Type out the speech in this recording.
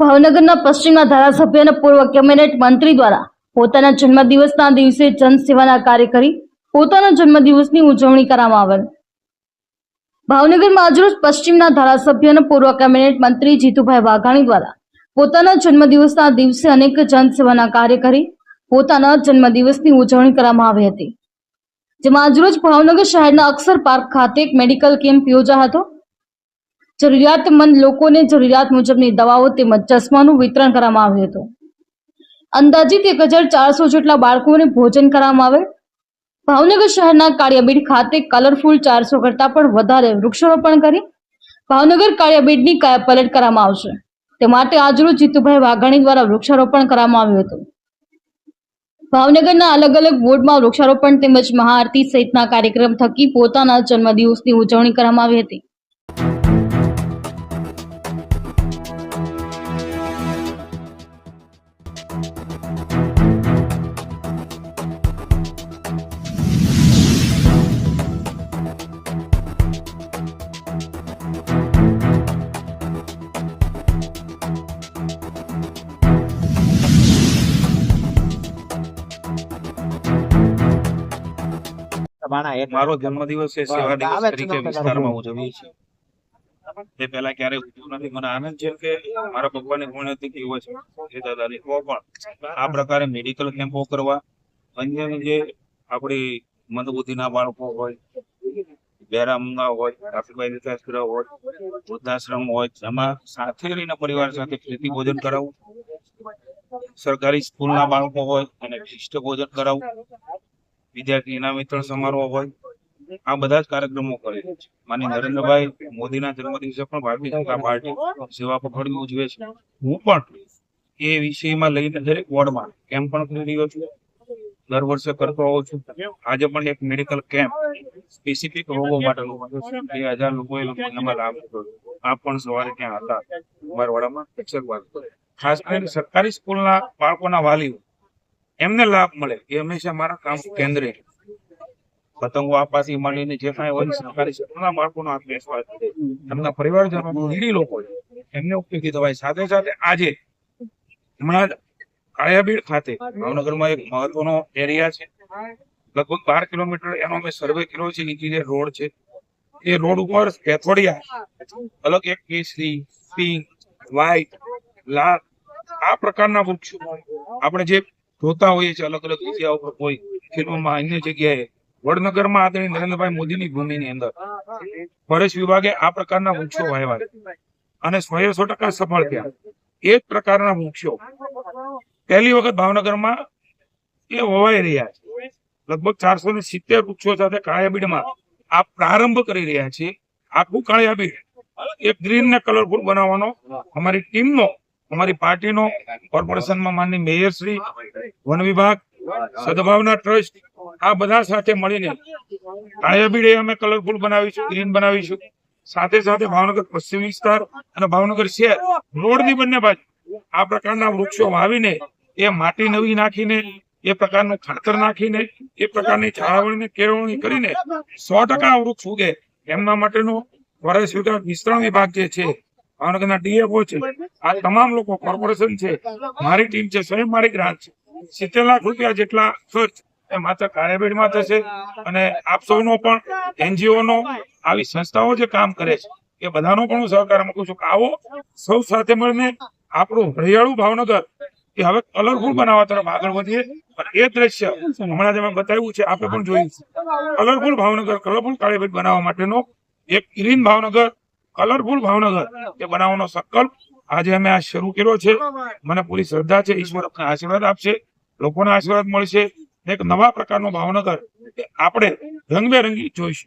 ભાવનગરના પશ્ચિમના ધારાસભ્ય અને પૂર્વ કેબિનેટ મંત્રી દ્વારા પોતાના જન્મદિવસના દિવસે જનસેવાના કાર્ય કરી પોતાના જન્મદિવસની ઉજવણી કરવામાં આવેલ. ભાવનગરમાં આજરોજ પશ્ચિમના ધારાસભ્ય અને પૂર્વ કેબિનેટ મંત્રી જીતુભાઈ વાઘાણી દ્વારા પોતાના જન્મદિવસના દિવસે અનેક જનસેવાના કાર્ય કરી પોતાના જન્મદિવસની ઉજવણી કરવામાં આવી હતી. જેમાં આજરોજ ભાવનગર શહેરના અક્ષર પાર્ક ખાતે એક મેડિકલ કેમ્પ યોજા હતો. જરૂરિયાતમંદ લોકોને જરૂરિયાત મુજબની દવાઓ તેમજ ચશ્માનું વિતરણ કરવામાં આવ્યું હતું. અંદાજિત એક હજાર ચારસો જેટલા બાળકોને ભોજન કરવામાં આવે. ભાવનગર શહેરના કાળિયાબીડ ખાતે કલરફુલ ચારસો કરતાં પણ વધારે વૃક્ષારોપણ કરી ભાવનગર કાળિયાબીડની કાયાપલટ કરવામાં આવશે. તે માટે આજરોજ જીતુભાઈ વાઘાણી દ્વારા વૃક્ષારોપણ કરવામાં આવ્યું હતું. ભાવનગરના અલગ અલગ વોર્ડમાં વૃક્ષારોપણ તેમજ મહાઆરતી સહિતના કાર્યક્રમ થકી પોતાના જન્મદિવસની ઉજવણી કરવામાં આવી હતી. મારો જન્મદિવસ છે સેવા દિવસ તરીકે વિસ્તારમાં ઉજવીએ છીએ તે પહેલા ક્યારેય ઉજવ્યું નથી. મને આનંદ છે કે મારા ભગવાનની પુણ્યતિથિ કેવો છે. એ દાદાની તો પણ આ પ્રકારે મેડિકલ કેમ્પો કરવા અન્ય જે આપણી મંદબુદ્ધિના બાળકો હોય બેરામના હોય રાફીભાઈ વિકાસગૃહ હોય વૃદ્ધાશ્રમ હોય જેમાં સાથે રહીને પરિવાર સાથે પ્રીતિ ભોજન કરાવવું સરકારી સ્કૂલના બાળકો હોય અને શિષ્ટ ભોજન કરાવવું વિદ્યાર્થી ઇનામ વિતરણ સમારોહ હોય, આ બધા જ કાર્યક્રમો કરે માની નરેન્દ્રભાઈ મોદીના જન્મદિવસે પણ ભારતીય જનતા પાર્ટી સેવા પખવાડિયું ઉજવે છે. હું પણ એ વિષયમાં લઈને દરેક વોર્ડમાં કેમ્પ પણ કરી રહ્યો છું. દર વર્ષે કરતો હોઉં છું. આજે પણ એક મેડિકલ કેમ્પ સ્પેસિફિક રોગો માટે બે હજાર લોકોએ એમાં લાભ લીધો આપ પણ સવારે ત્યાં હતા. અમારા વાડામાં શિક્ષક વાત ખાસ કરીને સરકારી સ્કૂલના બાળકોના વાલીઓ એમને લાભ મળે. એ હંમેશા મારા કામ કેન્દ્રે. પતંગો આપવાથી માંડીને જે કાંઈ હોય સરકારી ક્ષેત્રના બાળકોનો હાથ બેસવા. એમના પરિવારજનો નીડી લોકો. એમને ઉપયોગી થવાય. સાથે સાથે આજે હમણાં કાળિયાબીડ ખાતે ભાવનગરમાં એક મહત્વનો એરિયા છે. લગભગ બાર કિલોમીટર એનો અમે સર્વે કર્યો છે. ઇન્ટિરિયર રોડ છે. એ રોડ ઉપર કેથોડિયા, અલગ એક કેસરી, પિંક, વ્હાઈટ, લાલ આ પ્રકારના વૃક્ષો. આપણે જે જોતા હોઈએ છીએ અલગ અલગ જગ્યા ઉપર કોઈ ફિલ્મમાં અન્ય જગ્યાએ. વડનગરમાં આદરણીય નરેન્દ્રભાઈ મોદીની ભૂમિની અંદર ફોરેસ્ટ વિભાગે આ પ્રકારના વૃક્ષો વાવ્યા અને સો ટકા સફળ થયા. એ જ પ્રકારના વૃક્ષો પહેલી વખત ભાવનગરમાં એ વવાઈ રહ્યા છે. લગભગ ચારસો ને સિત્તેર વૃક્ષો સાથે કાળિયાબીડમાં આ પ્રારંભ કરી રહ્યા છે. આખું કાળિયાબીડ એક ગ્રીન ને કલરફુલ બનાવવાનો અમારી ટીમનો અમારી પાર્ટીનો કોર્પોરેશનમાં માનની મેયરશ્રી વન વિભાગ, સદભાવના ટ્રસ્ટ, આ બધા સાથે મળીને કાળિયાબીડ એ અમે કલરફુલ બનાવીશું, ગ્રીન બનાવીશું. સાથે સાથે ભાવનગર પશ્ચિમ વિસ્તાર અને ભાવનગર શહેર, રોડની બંને બાજુ આ પ્રકારના વૃક્ષો વાવીને એ માટી નવી નાખીને, એ પ્રકારનું ખાતર નાખીને, એ પ્રકારની જાળવણી કેળવણી કરીને સો ટકા વૃક્ષ ઉગે. એમના માટેનો ફોરેસ્ટ વિભાગ વિસ્તરણ વિભાગ જે છે, ભાવનગરના ડીએફઓ છે આ તમામ લોકો કોર્પોરેશન છે. મારી ટીમ છે, સ્વયં મારી ગ્રાન્ટ છે. સિત્તેર લાખ રૂપિયા જેટલા ખર્ચ એ માત્ર કાર્યબીડમાં થશે અને આપ સૌનો પણ એનજીઓ નો આવી સંસ્થાઓ જે કામ કરે છે, એ બધાનો પણ હું સહકાર મૂકું છું કે આવો સૌ સાથે મળીને આપણું હરિયાળું ભાવનગર, એ હવે કલરફુલ બનાવવા તરફ આગળ વધીએ. પણ એ દ્રશ્ય હમણાં જે મેં બતાવ્યું છે આપણે પણ જોયું કલરફુલ ભાવનગર કલરફુલ કાળીભેટ બનાવવા માટેનો એક ગ્રીન ભાવનગર કલરફુલ ભાવનગર એ બનાવવાનો સંકલ્પ આજે અમે આ શરૂ કર્યો છે. મને પૂરી શ્રદ્ધા છે ઈશ્વર અમને આશીર્વાદ આપશે લોકોના આશીર્વાદ મળશે. એક નવા પ્રકારનો ભાવનગર આપણે રંગબેરંગી જોઈશું.